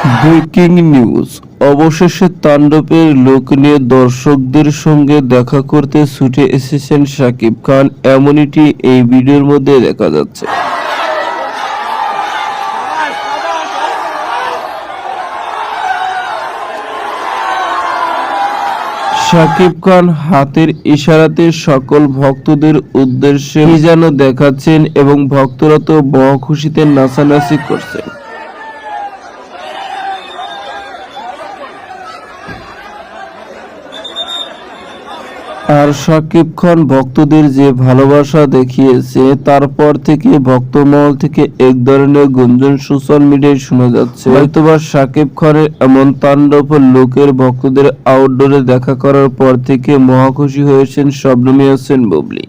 Breaking news. অবশেষে তাণ্ডবের লোক নিয়ে দর্শকদের সঙ্গে দেখা করতে ছুটে এসেছেন শাকিব খান। এমনটি এই ভিডিওর মধ্যে দেখা যাচ্ছে। শাকিব খান হাতের ইশারাতে সকল ভক্তদের উদ্দেশ্যে যেন দেখাচ্ছেন এবং ভক্তরা তো বহ খুশিতে নাচানাচি করছেন। আর সাকিব খান ভক্তদের যে ভালোবাসা দেখিয়েছে, তারপর থেকে ভক্তমহল থেকে এক ধরনের গুঞ্জন সোশ্যাল মিডিয়ায় শোনা যাচ্ছে। হয়তোবা সাকিব খানের এমন তাণ্ডব লোকের ভক্তদের আউটডোরে দেখা করার পর থেকে মহাখুশি হয়েছেন শবনমী হোসেন বুবলি।